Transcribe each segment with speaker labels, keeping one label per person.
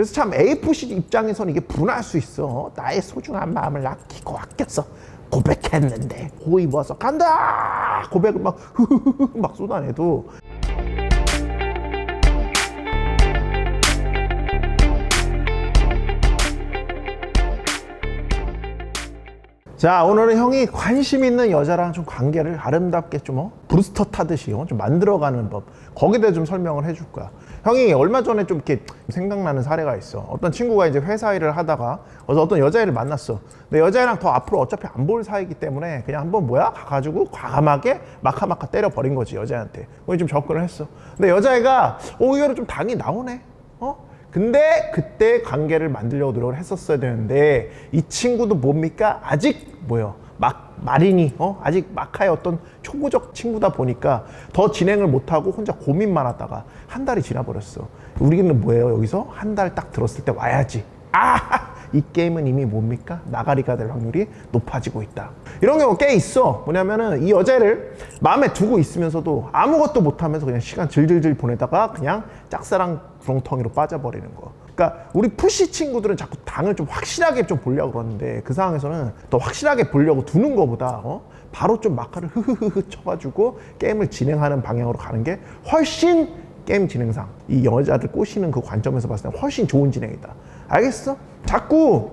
Speaker 1: 그래서 참 AFC 입장에서는 이게 분할 수 있어. 나의 소중한 마음을 아끼고 아껴서 고백했는데. 고 입어서 간다! 고백을 막 흐흐흐 막 쏟아내도 자 오늘은 형이 관심 있는 여자랑 좀 관계를 아름답게 좀 어? 브루스터 타듯이 어? 좀 만들어가는 법 거기에 대해 좀 설명을 해줄 거야 형이 얼마 전에 좀 이렇게 생각나는 사례가 있어 어떤 친구가 이제 회사 일을 하다가 어서 어떤 여자애를 만났어 근데 여자애랑 더 앞으로 어차피 안 볼 사이기 때문에 그냥 한번 뭐야 가가지고 과감하게 마카마카 때려버린 거지 여자애한테 그좀 접근을 했어 근데 여자애가 오 의외로 좀 당이 나오네 어? 근데 그때 관계를 만들려고 노력을 했었어야 되는데 이 친구도 뭡니까? 아직 뭐요? 막 마린이 어? 아직 마카의 어떤 초보적 친구다 보니까 더 진행을 못하고 혼자 고민만 하다가 한 달이 지나버렸어. 우리는 뭐예요 여기서? 한 달 딱 들었을 때 와야지. 아 이 게임은 이미 뭡니까? 나가리가 될 확률이 높아지고 있다. 이런 경우 꽤 있어. 뭐냐면은 이 여자를 마음에 두고 있으면서도 아무것도 못하면서 그냥 시간 질질질 보내다가 그냥 짝사랑 구렁텅이로 빠져버리는 거. 그러니까 우리 푸시 친구들은 자꾸 당을 좀 확실하게 좀 보려고 그러는데 그 상황에서는 더 확실하게 보려고 두는 것보다 어? 바로 좀 마카를 흐흐흐흐 쳐가지고 게임을 진행하는 방향으로 가는 게 훨씬 게임 진행상 이 여자들 꼬시는 그 관점에서 봤을 때 훨씬 좋은 진행이다 알겠어? 자꾸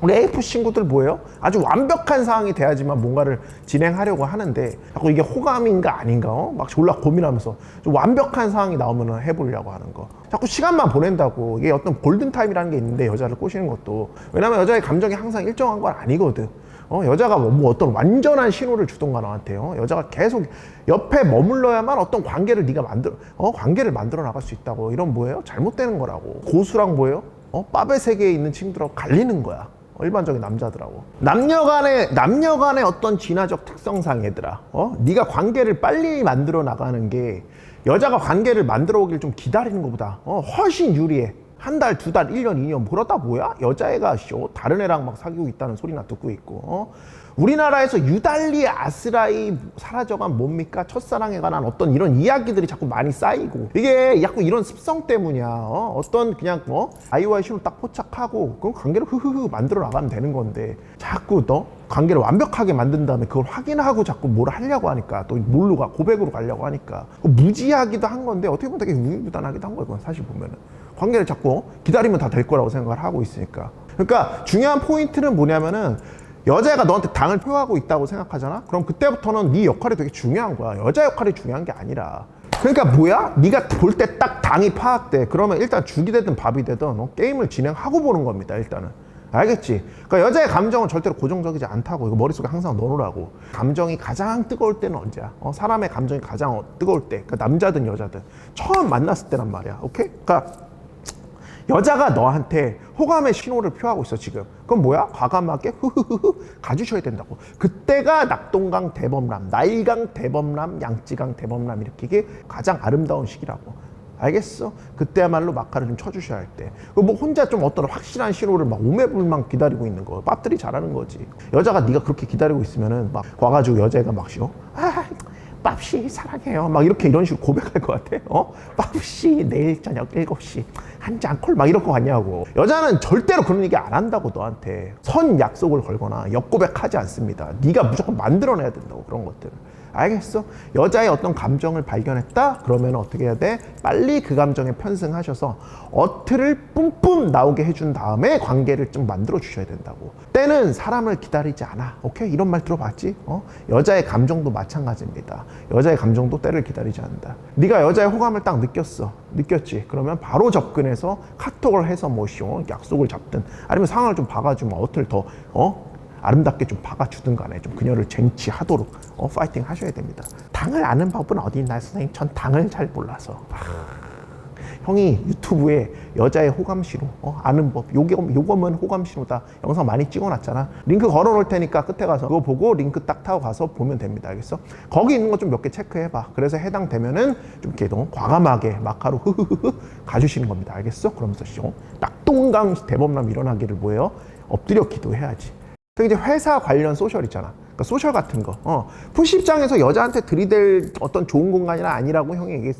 Speaker 1: 우리 AF 친구들 뭐예요? 아주 완벽한 상황이 돼야지만 뭔가를 진행하려고 하는데 자꾸 이게 호감인가 아닌가 어? 막 졸라 고민하면서 좀 완벽한 상황이 나오면 해보려고 하는 거 자꾸 시간만 보낸다고 이게 어떤 골든타임이라는 게 있는데 여자를 꼬시는 것도 왜냐면 여자의 감정이 항상 일정한 건 아니거든 어, 여자가 뭐, 뭐 어떤 완전한 신호를 주던가 나한테 요 여자가 계속 옆에 머물러야만 어떤 관계를 네가 만들어 어, 관계를 만들어 나갈 수 있다고 이런 뭐예요? 잘못되는 거라고 고수랑 뭐예요? 어, 빠베 세계에 있는 친구들하고 갈리는 거야. 어, 일반적인 남자들하고. 남녀간의 남녀간의 어떤 진화적 특성상 얘들아 어? 네가 관계를 빨리 만들어 나가는 게 여자가 관계를 만들어 오길 좀 기다리는 것보다 어? 훨씬 유리해 한 달, 두 달, 일 년, 이년 뭐라다 뭐야? 여자애가 쇼 다른 애랑 막 사귀고 있다는 소리나 듣고 있고 어? 우리나라에서 유달리 아스라이 사라져간 뭡니까? 첫사랑에 관한 어떤 이런 이야기들이 자꾸 많이 쌓이고 이게 자꾸 이런 습성 때문이야 어? 어떤 그냥 어? 아이와의 신호 딱 포착하고 그럼 관계를 흐흐흐 만들어 나가면 되는 건데 자꾸 너 관계를 완벽하게 만든 다음에 그걸 확인하고 자꾸 뭘 하려고 하니까 또 뭘로 가 고백으로 가려고 하니까. 무지하기도 한 건데 어떻게 보면 되게 우유부단하기도 한 거예요 그건 사실 보면은. 관계를 자꾸 기다리면 다 될 거라고 생각을 하고 있으니까. 그러니까 중요한 포인트는 뭐냐면은 여자가 너한테 당을 표하고 있다고 생각하잖아? 그럼 그때부터는 네 역할이 되게 중요한 거야. 여자 역할이 중요한 게 아니라. 그러니까 뭐야? 네가 볼 때 딱 당이 파악돼. 그러면 일단 죽이 되든 밥이 되든 어, 게임을 진행하고 보는 겁니다 일단은 알겠지? 그러니까 여자의 감정은 절대로 고정적이지 않다고. 이거 머릿속에 항상 넣어놓으라고. 감정이 가장 뜨거울 때는 언제야? 어, 사람의 감정이 가장 어, 뜨거울 때. 그러니까 남자든 여자든. 처음 만났을 때란 말이야. 오케이? 그러니까 여자가 너한테 호감의 신호를 표하고 있어 지금. 그럼 뭐야? 과감하게 흐흐흐흐 가주셔야 된다고. 그때가 낙동강 대범람 나일강 대범람 양찌강 대범람 이렇게 이게 가장 아름다운 시기라고 알겠어? 그때야말로 마카를 좀 쳐주셔야 할 때. 뭐 혼자 좀 어떤 확실한 신호를 막 오매불망 기다리고 있는 거. pap들이 잘하는 거지. 여자가 네가 그렇게 기다리고 있으면은 막 와가지고 여자애가 막 쉬어. 아, pap씨 사랑해요. 막 이렇게 이런 식으로 고백할 것 같아. 어? pap씨 내일 저녁 7시 한 잔 콜 막 이럴 거 같냐고. 여자는 절대로 그런 얘기 안 한다고 너한테. 선 약속을 걸거나 역고백하지 않습니다. 네가 무조건 만들어내야 된다고 그런 것들을. 알겠어? 여자의 어떤 감정을 발견했다? 그러면 어떻게 해야 돼? 빨리 그 감정에 편승하셔서 어트를 뿜뿜 나오게 해준 다음에 관계를 좀 만들어 주셔야 된다고. 때는 사람을 기다리지 않아. 오케이? 이런 말 들어봤지? 어? 여자의 감정도 마찬가지입니다. 여자의 감정도 때를 기다리지 않는다. 네가 여자의 호감을 딱 느꼈어. 느꼈지? 그러면 바로 접근해서 카톡을 해서 뭐시오 약속을 잡든 아니면 상황을 좀 봐가지고 어트를 더 어? 아름답게 좀 박아주든 간에 좀 그녀를 쟁취하도록 어, 파이팅 하셔야 됩니다. 당을 아는 법은 어디 있나요, 선생님? 전 당을 잘 몰라서. 아, 형이 유튜브에 여자의 호감 신호 어, 아는 법 요게 요거면 호감 신호다. 영상 많이 찍어놨잖아. 링크 걸어놓을 테니까 끝에 가서 그거 보고 링크 딱 타고 가서 보면 됩니다. 알겠어? 거기 있는 거 좀 몇 개 체크해봐. 그래서 해당되면은 좀 이렇게 너무 과감하게 마카로 흐흐흐흐 가주시는 겁니다. 알겠어? 그러면서 씨, 낙동강 대범람 일어나기를 뭐예요? 엎드려 기도해야지 그 이제 회사 관련 소셜 있잖아. 그러니까 소셜 같은 거. 어. 푸시 입장에서 여자한테 들이댈 어떤 좋은 공간이나 아니라고 형이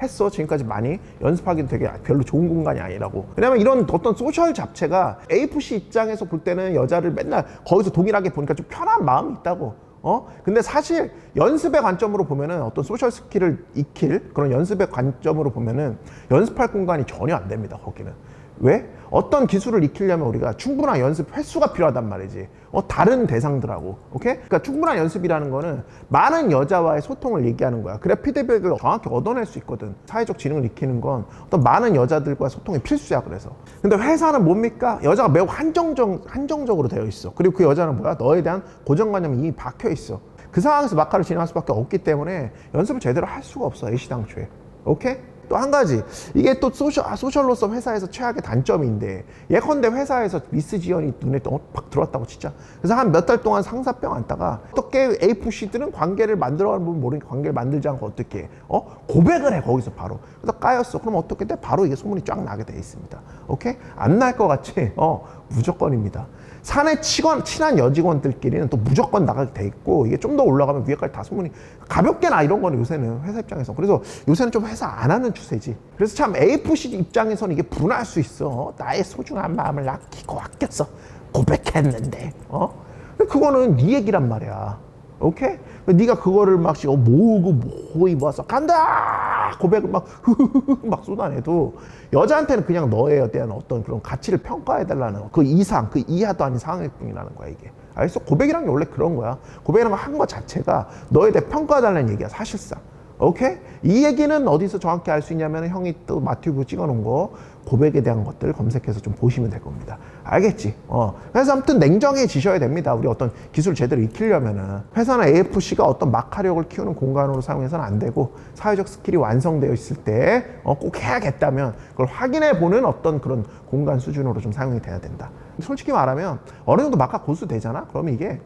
Speaker 1: 했어 지금까지 많이 연습하기도 되게 별로 좋은 공간이 아니라고 왜냐면 이런 어떤 소셜 잡채가 AFC 입장에서 볼 때는 여자를 맨날 거기서 동일하게 보니까 좀 편한 마음이 있다고 어? 근데 사실 연습의 관점으로 보면은 어떤 소셜 스킬을 익힐 그런 연습의 관점으로 보면은 연습할 공간이 전혀 안 됩니다 거기는 왜? 어떤 기술을 익히려면 우리가 충분한 연습 횟수가 필요하단 말이지. 어, 다른 대상들하고. 오케이? 그러니까 충분한 연습이라는 거는 많은 여자와의 소통을 얘기하는 거야. 그래 피드백을 정확히 얻어낼 수 있거든. 사회적 지능을 익히는 건 어떤 많은 여자들과 소통이 필수야, 그래서. 근데 회사는 뭡니까? 여자가 매우 한정적, 한정적으로 되어 있어. 그리고 그 여자는 뭐야? 너에 대한 고정관념이 이미 박혀 있어. 그 상황에서 마카를 진행할 수밖에 없기 때문에 연습을 제대로 할 수가 없어, 애시당초에. 오케이? 또 한 가지. 이게 또 소셜 아, 소셜로서 회사에서 최악의 단점인데 예컨대 회사에서 미스 지연이 눈에 또팍 들어왔다고 진짜. 그래서 한 몇 달 동안 상사병 앉다가 어떻게 AFC들은 관계를 만들어가는 분 모르니까 관계를 만들지 않고 어떻게 어? 고백을 해 거기서 바로. 그래서 까였어. 그럼 어떻게 돼 바로 이게 소문이 쫙 나게 돼 있습니다. 오케이? 안 날 것 같지 어 무조건입니다. 산에 치건, 친한 여직원들끼리는 또 무조건 나가게 돼 있고 이게 좀 더 올라가면 위에까지 다 소문이 가볍게 나 이런 거는 요새는 회사 입장에서. 그래서 요새는 좀 회사 안 하는 추세지. 그래서 참 AFC 입장에서는 이게 분할 수 있어. 나의 소중한 마음을 아끼고 아꼈어. 고백했는데 어? 그거는 네 얘기란 말이야. 오케이? 네가 그거를 막 씨, 어, 모으고 모이 모아서 간다! 고백을 막 막 쏟아내도 여자한테는 그냥 너에 대한 어떤 그런 가치를 평가해 달라는 그 이상 그 이하도 아닌 상황일 뿐이라는 거야 이게. 알겠어? 고백이란 게 원래 그런 거야. 고백이라는 거 한 거 자체가 너에 대해 평가해 달라는 얘기야 사실상 오케이? 이 얘기는 어디서 정확히 알 수 있냐면 형이 또 마튜브 찍어놓은 거 고백에 대한 것들 검색해서 좀 보시면 될 겁니다. 알겠지? 어. 그래서 아무튼 냉정해지셔야 됩니다. 우리 어떤 기술 제대로 익히려면은 회사나 AFC가 어떤 마카력을 키우는 공간으로 사용해서는 안 되고 사회적 스킬이 완성되어 있을 때 어, 꼭 해야겠다면 그걸 확인해 보는 어떤 그런 공간 수준으로 좀 사용이 돼야 된다. 솔직히 말하면 어느 정도 마카 고수 되잖아? 그러면 이게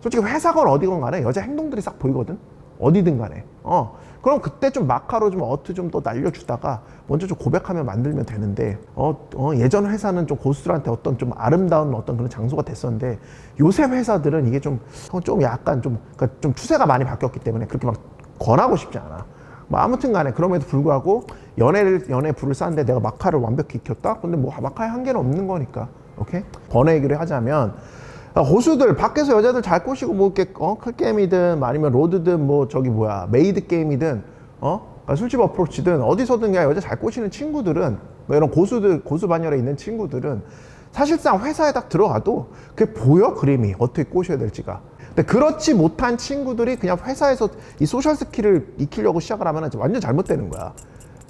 Speaker 1: 솔직히 회사건 어디건 간에 여자 행동들이 싹 보이거든? 어디든 간에. 어. 그럼 그때 좀 마카로 좀 어트 좀 더 날려주다가 먼저 좀 고백하면 만들면 되는데, 어, 어, 예전 회사는 좀 고수들한테 어떤 좀 아름다운 어떤 그런 장소가 됐었는데, 요새 회사들은 이게 좀, 어, 좀 약간 좀, 그러니까 좀 추세가 많이 바뀌었기 때문에 그렇게 막 권하고 싶지 않아. 뭐 아무튼 간에 그럼에도 불구하고 연애를, 연애 불을 쌌는데 내가 마카를 완벽히 익혔다? 근데 뭐 마카에 한계는 없는 거니까. 오케이? 번외 얘기를 하자면, 아, 호수들 밖에서 여자들 잘 꼬시고 뭐 이렇게 어 클 게임이든 아니면 로드든 뭐 저기 뭐야 메이드 게임이든 어? 그러니까 술집 어프로치든 어디서든 그냥 여자 잘 꼬시는 친구들은 뭐 이런 고수들 고수 반열에 있는 친구들은 사실상 회사에 딱 들어가도 그게 보여 그림이 어떻게 꼬셔야 될지가. 근데 그렇지 못한 친구들이 그냥 회사에서 이 소셜 스킬을 익히려고 시작을 하면 완전 잘못되는 거야.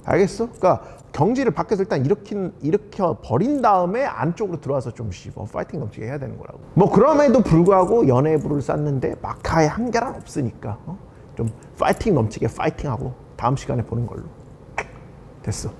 Speaker 1: 알겠어? 그러니까 경지를 밖에서 일단 일으킨 일으켜 버린 다음에 안쪽으로 들어와서 좀 씨, 뭐 파이팅 넘치게 해야 되는 거라고. 뭐 그럼에도 불구하고 연애부를 쌌는데 마카의 한계란 없으니까 어? 좀 파이팅 넘치게 파이팅하고 다음 시간에 보는 걸로. 됐어.